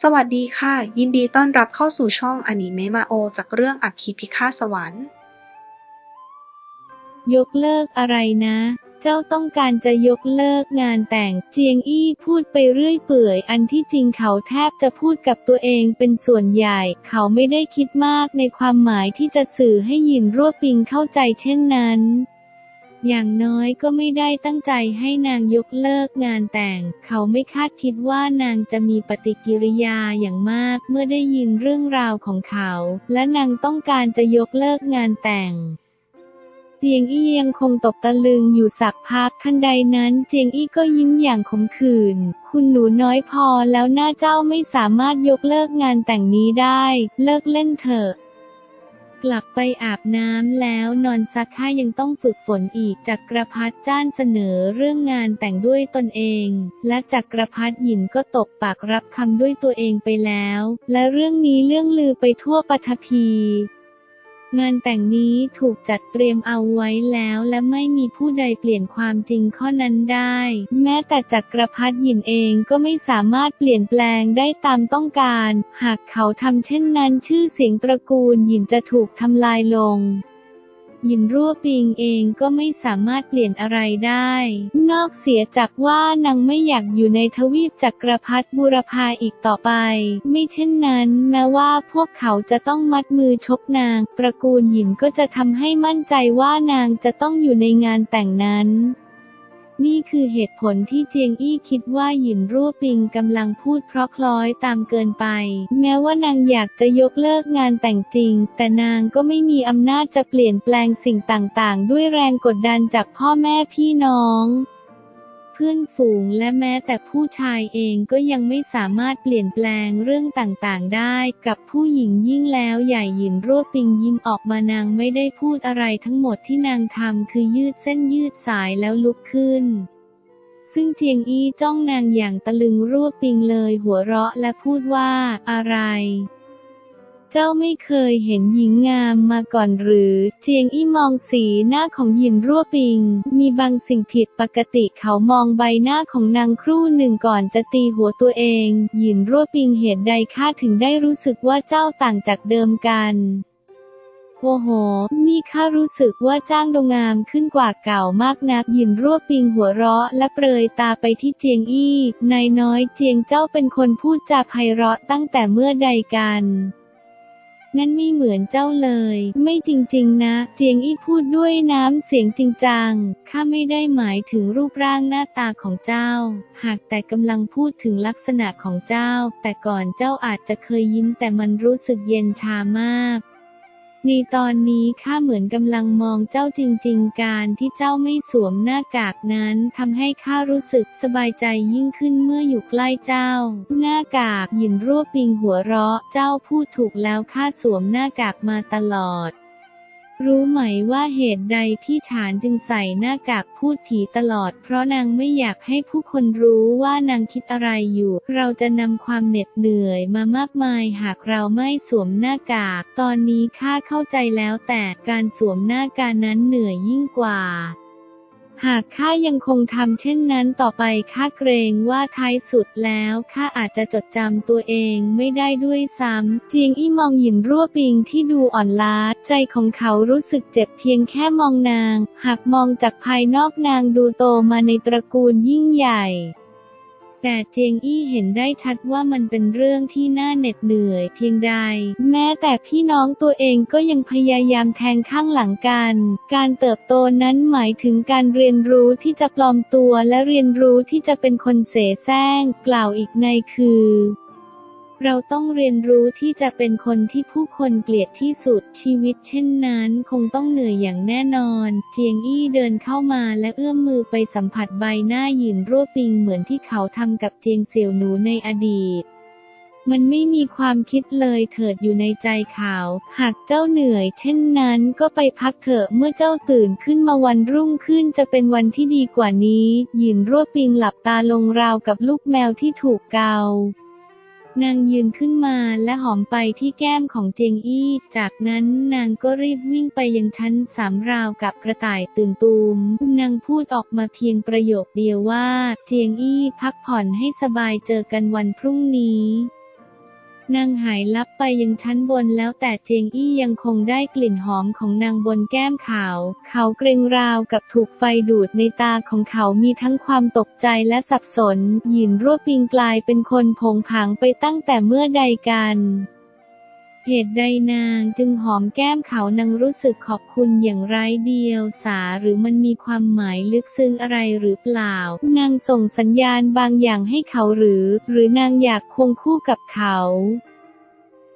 สวัสดีค่ะ ยินดีต้อนรับเข้าสู่ช่องอนิเมะมาโอ จากเรื่องอัคคีพิฆาตสวรรค์ ยกเลิกอะไรนะ เจ้าต้องการจะยกเลิกงานแต่ง เจียงอี้พูดไปเรื่อยเปื่อย อันที่จริงเขาแทบจะพูดกับตัวเองเป็นส่วนใหญ่ เขาไม่ได้คิดมากในความหมายที่จะสื่อให้หยินรั่วปิงเข้าใจเช่นนั้น อย่างน้อยก็ไม่ได้ตั้งใจให้นางยกเลิกงานแต่ง เขาไม่คาดคิดว่านางจะมีปฏิกิริยาอย่างมากเมื่อได้ยินเรื่องราวของเขา และนางต้องการจะยกเลิกงานแต่งเจียงอี้ยังคงตกตะลึงอยู่สักพักทันใดนั้นเจียงอี้ก็ยิ้มอย่างขมขื่น คุณหนูน้อยพอแล้วหน้าเจ้าไม่สามารถยกเลิกงานแต่งนี้ได้ เลิกเล่นเถอะ กลับไปอาบน้ำแล้วนอนซักข้ายังต้องฝึกฝนอีกจักรพัฒจ้านเสนอเรื่องงานแต่งด้วยตนเอง และจักรพัฒหยินก็ตกปากรับคำด้วยตัวเองไปแล้ว และเรื่องนี้เรื่องลือไปทั่วปฐพี งานแต่งนี้ถูกจัดเตรียมเอาไว้แล้วและไม่มีผู้ใดเปลี่ยนความจริงข้อนั้นได้ แม้แต่จักรพรรดิหยินเองก็ไม่สามารถเปลี่ยนแปลงได้ตามต้องการ หากเขาทำเช่นนั้นชื่อเสียงตระกูลหยินจะถูกทำลายลง ยินรั่วปิงเองก็ไม่สามารถเปลี่ยนอะไรได้ นอกเสียจากว่านางไม่อยากอยู่ในทวีปจักรพรรดิบุรพาอีกต่อไป ไม่เช่นนั้นแม้ว่าพวกเขาจะต้องมัดมือชกนาง ตระกูลหยินก็จะทำให้มั่นใจว่านางจะต้องอยู่ในงานแต่งนั้น นี่คือเหตุผลที่เจียงอี้คิดว่าหยินรั่วปิงกำลังพูดเพราะคล้อยตามเกินไป แม้ว่านางอยากจะยกเลิกงานแต่งจริง แต่นางก็ไม่มีอำนาจจะเปลี่ยนแปลงสิ่งต่างๆ ด้วยแรงกดดันจากพ่อแม่พี่น้อง เพื่อนฝูงและแม้แต่ผู้ชายเองก็ยังไม่สามารถเปลี่ยนแปลงเรื่องต่างๆได้ กับผู้หญิงยิ่งแล้วใหญ่หยินรั่วปิงยิ้มออกมานางไม่ได้พูดอะไรทั้งหมดที่นางทำคือยืดเส้นยืดสายแล้วลุกขึ้นซึ่งเจียงอี้จ้องนางอย่างตะลึงรั่วปิงเลยหัวเราะและพูดว่า อะไร เจ้าไม่เคยเห็นหญิงงามมาก่อนหรือ เจียงอี้มองสีหน้าของหยินรั่วปิง มีบางสิ่งผิดปกติเขามองใบหน้าของนางครู่หนึ่งก่อนจะตีหัวตัวเอง หยินรั่วปิงเหตุใดข้าถึงได้รู้สึกว่าเจ้าต่างจากเดิมกันโอ้โห นี่ข้ารู้สึกว่าจ้างดงงามขึ้นกว่าเก่ามากนักหยินรั่วปิงหัวเราะ และเปรยตาไปที่เจียงอี้ นายน้อยเจียงเจ้าเป็นคนพูดจาไพเราะตั้งแต่เมื่อใดกัน งั้นไม่เหมือนเจ้าเลย ไม่จริงๆนะ เจียงอี้พูดด้วยน้ำเสียงจริงจัง ข้าไม่ได้หมายถึงรูปร่างหน้าตาของเจ้า หากแต่กำลังพูดถึงลักษณะของเจ้า แต่ก่อนเจ้าอาจจะเคยยิ้มแต่มันรู้สึกเย็นชามาก ในตอนนี้ข้าเหมือนกำลังมองเจ้าจริง ๆ การที่เจ้าไม่สวมหน้ากากนั้นทำให้ข้ารู้สึกสบายใจยิ่งขึ้นเมื่ออยู่ใกล้เจ้า หน้ากากหยินรั่วปิงหัวเราะ เจ้าพูดถูกแล้วข้าสวมหน้ากากมาตลอด รู้ไหมว่าเหตุใดพี่ฉานจึงใส่หน้ากากพูดผีตลอด เพราะนางไม่อยากให้ผู้คนรู้ว่านางคิดอะไรอยู่ เราจะนำความเหน็ดเหนื่อยมามากมายหากเราไม่สวมหน้ากาก ตอนนี้ข้าเข้าใจแล้วแต่การสวมหน้ากากนั้นเหนื่อยยิ่งกว่า หากข้ายังคงทำเช่นนั้นต่อไปข้าเกรงว่าท้ายสุดแล้วข้าอาจจะจดจำตัวเองไม่ได้ด้วยซ้ำเจียงอี้มองหยินรั่วปิงที่ดูอ่อนล้า ใจของเขารู้สึกเจ็บเพียงแค่มองนาง หากมองจากภายนอกนางดูโตมาในตระกูลยิ่งใหญ่ แต่เจียงอี้เห็นได้ชัดว่ามันเป็นเรื่องที่น่าเหน็ดเหนื่อยเพียงใด แม้แต่พี่น้องตัวเองก็ยังพยายามแทงข้างหลังกัน การเติบโตนั้นหมายถึงการเรียนรู้ที่จะปลอมตัวและเรียนรู้ที่จะเป็นคนเสแสร้ง กล่าวอีกในคือ เราต้องเรียนรู้ที่จะเป็นคนที่ผู้คนเกลียดที่สุดชีวิตเช่นนั้น คงต้องเหนื่อยอย่างแน่นอน เจียงอี้เดินเข้ามาและเอื้อมมือไปสัมผัสใบหน้าหยินรั่วปิงเหมือนที่เขาทำกับเจียงเสี่ยวหนูในอดีตมันไม่มีความคิดเลยเถิดอยู่ในใจเขา หากเจ้าเหนื่อยเช่นนั้นก็ไปพักเถอะเมื่อเจ้าตื่นขึ้นมาวันรุ่งขึ้นจะเป็นวันที่ดีกว่านี้ หยินรั่วปิงหลับตาลงราวกับลูกแมวที่ถูกเกา นางยืนขึ้นมาและหอมไปที่แก้มของเจียงอี้ จากนั้นนางก็รีบวิ่งไปยังชั้นสามราวกับกระต่ายตื่นตูม นางพูดออกมาเพียงประโยคเดียวว่า เจียงอี้พักผ่อนให้สบายเจอกันวันพรุ่งนี้ นางหายลับไปยังชั้นบนแล้วแต่เจียงอี้ยังคงได้กลิ่นหอมของนางบนแก้มขาว เขาเกรงราวกับถูกไฟดูดในตาของเขามีทั้งความตกใจและสับสน หยินรั่วปิงกลายเป็นคนผงผางไปตั้งแต่เมื่อใดกัน เหตุใดนางจึงหอมแก้มเขานางรู้สึกขอบคุณอย่างไร้เดียวสาหรือมันมีความหมายลึกซึ้งอะไรหรือเปล่า นางส่งสัญญาณบางอย่างให้เขาหรือ หรือนางอยากคงคู่กับเขา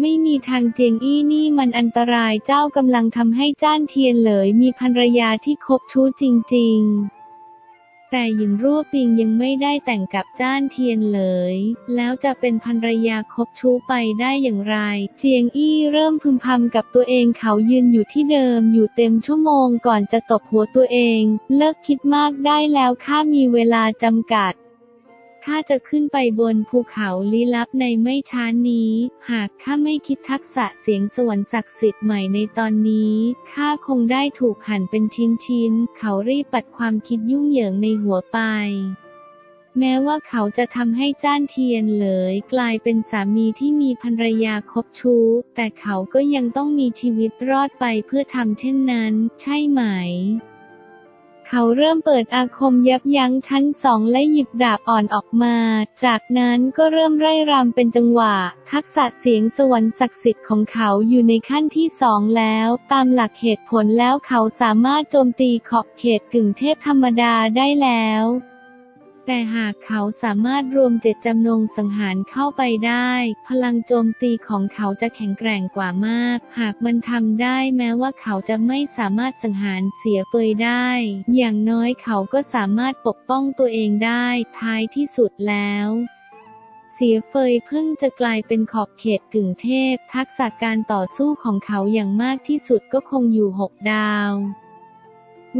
ไม่มีทางเจียงอี้นี่มันอันตรายเจ้ากำลังทำให้จ้านเทียนเหลยมีภรรยาที่คบชู้จริง ๆ แต่หยินรั่วปิงยังไม่ได้แต่งกับจ้านเทียนเลย แล้วจะเป็นภรรยาคบชู้ไปได้อย่างไร เจียงอี้เริ่มพึมพำกับตัวเองเขายืนอยู่ที่เดิมอยู่เต็มชั่วโมงก่อนจะตบหัวตัวเอง เลิกคิดมากได้แล้วข้ามีเวลาจำกัด ข้าจะขึ้นไปบนภูเขาลี้ลับในไม่ช้านี้ หากข้าไม่คิดทักษะเสียงสวรรค์ศักดิ์สิทธิ์ใหม่ในตอนนี้ข้าคงได้ถูกหั่นเป็นชิ้นๆ เขารีบปัดความคิดยุ่งเหยิงในหัวไป แม้ว่าเขาจะทำให้จ้านเทียนเหลย กลายเป็นสามีที่มีภรรยาคบชู้ แต่เขาก็ยังต้องมีชีวิตรอดไปเพื่อทำเช่นนั้น ใช่ไหม เขาเริ่มเปิดอาคมยับยั้งชั้นสองและหยิบดาบอ่อนออกมา จากนั้นก็เริ่มไร่รำเป็นจังหวะ ทักษะเสียงสวรรค์ศักดิ์สิทธิ์ของเขาอยู่ในขั้นที่สองแล้ว ตามหลักเหตุผลแล้วเขาสามารถโจมตีขอบเขตกึ่งเทพธรรมดาได้แล้ว แต่หากเขาสามารถรวมเจตจำนงสังหารเข้าไปได้ พลังโจมตีของเขาจะแข็งแกร่งกว่ามาก หากมันทำได้แม้ว่าเขาจะไม่สามารถสังหารเสียเปยได้ อย่างน้อยเขาก็สามารถปกป้องตัวเองได้ท้ายที่สุดแล้วเสียเฟยเพิ่งจะกลายเป็นขอบเขตกึ่งเทพ ทักษะการต่อสู้ของเขาอย่างมากที่สุดก็คงอยู่หกดาว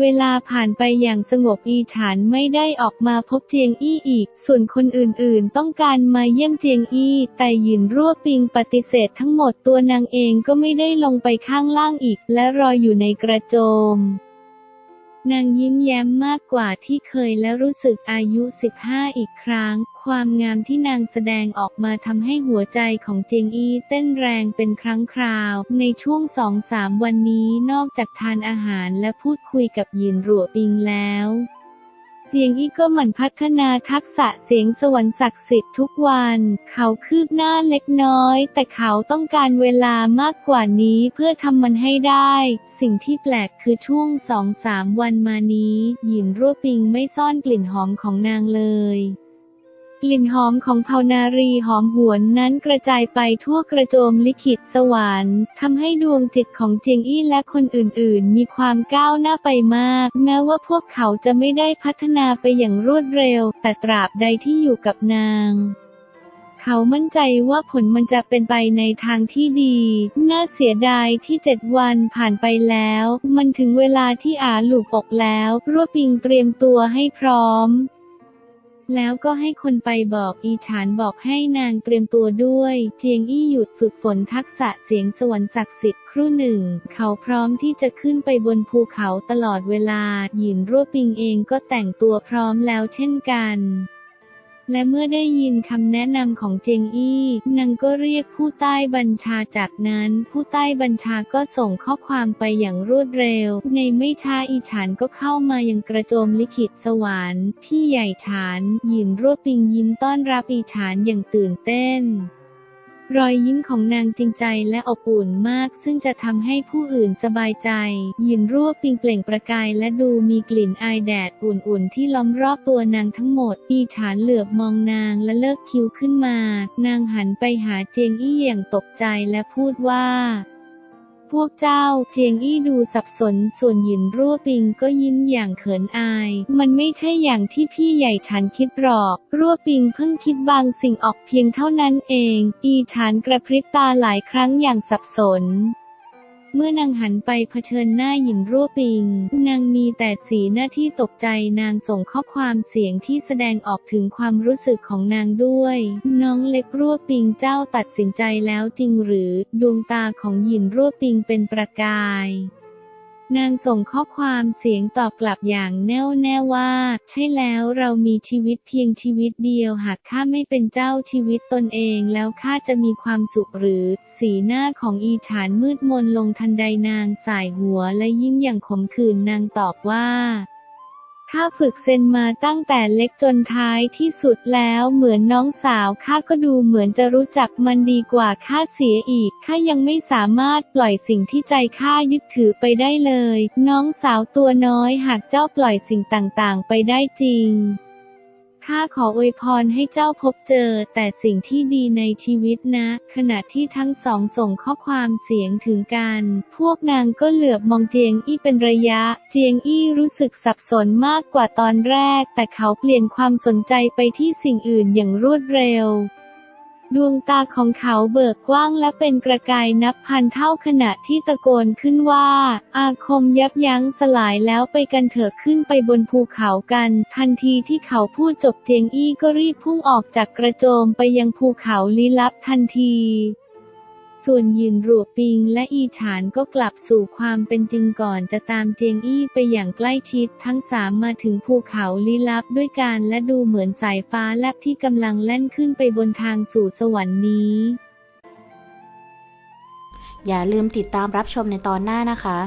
เวลาผ่านไปอย่างสงบอีฉานไม่ได้ออกมาพบเจียงอี้อีก ส่วนคนอื่นๆ ต้องการมาเยี่ยมเจียงอี้แต่หยินรั่วปิงปฏิเสธทั้งหมดตัวนางเองก็ไม่ได้ลงไปข้างล่างอีก และรออยู่ในกระโจม นางยิ้มแย้มมากกว่าที่เคยและรู้สึกอายุ 15 อีกครั้ง ความงามที่นางแสดงออกมาทำให้หัวใจของเจงอี้เต้นแรงเป็นครั้งคราว ในช่วงสองสามวันนี้นอกจากทานอาหารและพูดคุยกับหยินรัวปิงแล้ว เจียงอี้ก็หมั่นพัฒนาทักษะเสียงสวรรค์ศักดิ์สิทธิ์ทุกวัน เขาคืบหน้าเล็กน้อย แต่เขาต้องการเวลามากกว่านี้เพื่อทำมันให้ได้ สิ่งที่แปลกคือช่วงสองสามวันมานี้ หญิงรั่วปิงไม่ซ่อนกลิ่นหอมของนางเลย กลิ่นหอมของเผานารีหอมหวนนั้นกระจายไปทั่วกระโจมลิขิตสวรรค์ทำให้ดวงจิตของเจียงอี้และคนอื่นๆ มีความก้าวหน้าไปมาก แม้ว่าพวกเขาจะไม่ได้พัฒนาไปอย่างรวดเร็ว แต่ตราบใดที่อยู่กับนางเขามั่นใจว่าผลมันจะเป็นไปในทางที่ดี น่าเสียดายที่เจ็ดวันผ่านไปแล้ว มันถึงเวลาที่อาหลูกอกแล้ว รั่วปิงเตรียมตัวให้พร้อม แล้วก็ให้คนไปบอกอีฉานบอกให้นางเตรียมตัวด้วย เจียงอี้หยุดฝึกฝนทักษะเสียงสวรรค์ศักดิ์สิทธิ์ครู่หนึ่ง เขาพร้อมที่จะขึ้นไปบนภูเขาตลอดเวลา หยินรั่วปิงเองก็แต่งตัวพร้อมแล้วเช่นกัน และเมื่อได้ยินคำแนะนำของเจงอี้นางก็เรียกผู้ใต้บัญชาจากนั้น ผู้ใต้บัญชาก็ส่งข้อความไปอย่างรวดเร็ว ในไม่ช้าอีฉานก็เข้ามายังกระโจมลิขิตสวรรค์พี่ใหญ่ฉาน หยินรั่วปิงยิ้มต้อนรับอีฉานอย่างตื่นเต้น รอยยิ้มของนางจริงใจและอบอุ่นมาก ซึ่งจะทำให้ผู้อื่นสบายใจ ยินรั่วปิงเปล่งประกายและดูมีกลิ่นอายแดดอุ่นๆ ที่ล้อมรอบตัวนางทั้งหมด อีฉานเหลือบมองนางและเลิกคิ้วขึ้นมา นางหันไปหาเจียงอี้อย่างตกใจและพูดว่า พวกเจ้าเจียงอี้ดูสับสนส่วนหยินรั่วปิงก็ยิ้มอย่างเขินอาย มันไม่ใช่อย่างที่พี่ใหญ่ฉันคิดหรอก รั่วปิงเพิ่งคิดบางสิ่งออกเพียงเท่านั้นเอง อีฉันกระพริบตาหลายครั้งอย่างสับสน เมื่อนางหันไปเผชิญหน้าหยินรั่วปิง นางมีแต่สีหน้าที่ตกใจนางส่งข้อความเสียงที่แสดงออกถึงความรู้สึกของนางด้วย น้องเล็กรั่วปิงเจ้าตัดสินใจแล้วจริงหรือ ดวงตาของหยินรั่วปิงเป็นประกาย นางส่งข้อความเสียงตอบกลับอย่างแน่วแน่ว่า ใช่แล้วเรามีชีวิตเพียงชีวิตเดียวหากข้าไม่เป็นเจ้าชีวิตตนเองแล้วข้าจะมีความสุขหรือ สีหน้าของอีฉานมืดมนลงทันใดนางสายหัวและยิ้มอย่างขมขื่นนางตอบว่า ข้าฝึกเซนมาตั้งแต่เล็กจนท้ายที่สุดแล้วเหมือนน้องสาวข้าก็ดูเหมือนจะรู้จักมันดีกว่าข้าเสียอีกข้ายังไม่สามารถปล่อยสิ่งที่ใจข้ายึดถือไปได้เลย น้องสาวตัวน้อยหากเจ้าปล่อยสิ่งต่างๆ ไปได้จริง ข้าขออวยพรให้เจ้าพบเจอแต่สิ่งที่ดีในชีวิตนะ ขณะที่ทั้งสองส่งข้อความเสียงถึงกัน พวกนางก็เหลือบมองเจียงอี้เป็นระยะ เจียงอี้รู้สึกสับสนมากกว่าตอนแรก แต่เขาเปลี่ยนความสนใจไปที่สิ่งอื่นอย่างรวดเร็ว ดวงตาของเขาเบิกกว้างและเป็นประกายนับพันเท่าขณะที่ตะโกนขึ้นว่า อาคมยับยั้งสลายแล้วไปกันเถอะขึ้นไปบนภูเขากัน ทันทีที่เขาพูดจบเจงอี้ก็รีบพุ่งออกจากกระโจมไปยังภูเขาลี้ลับทันที ส่วนยินรัวปิงและอีฉานก็กลับสู่ความเป็นจริงก่อนจะตามเจียงอี้ไปอย่างใกล้ชิดทั้งสามมาถึงภูเขาลี้ลับด้วยกันและดูเหมือนสายฟ้าแลบที่กำลังแล่นขึ้นไปบนทางสู่สวรรค์นี้ อย่าลืมติดตามรับชมในตอนหน้านะคะ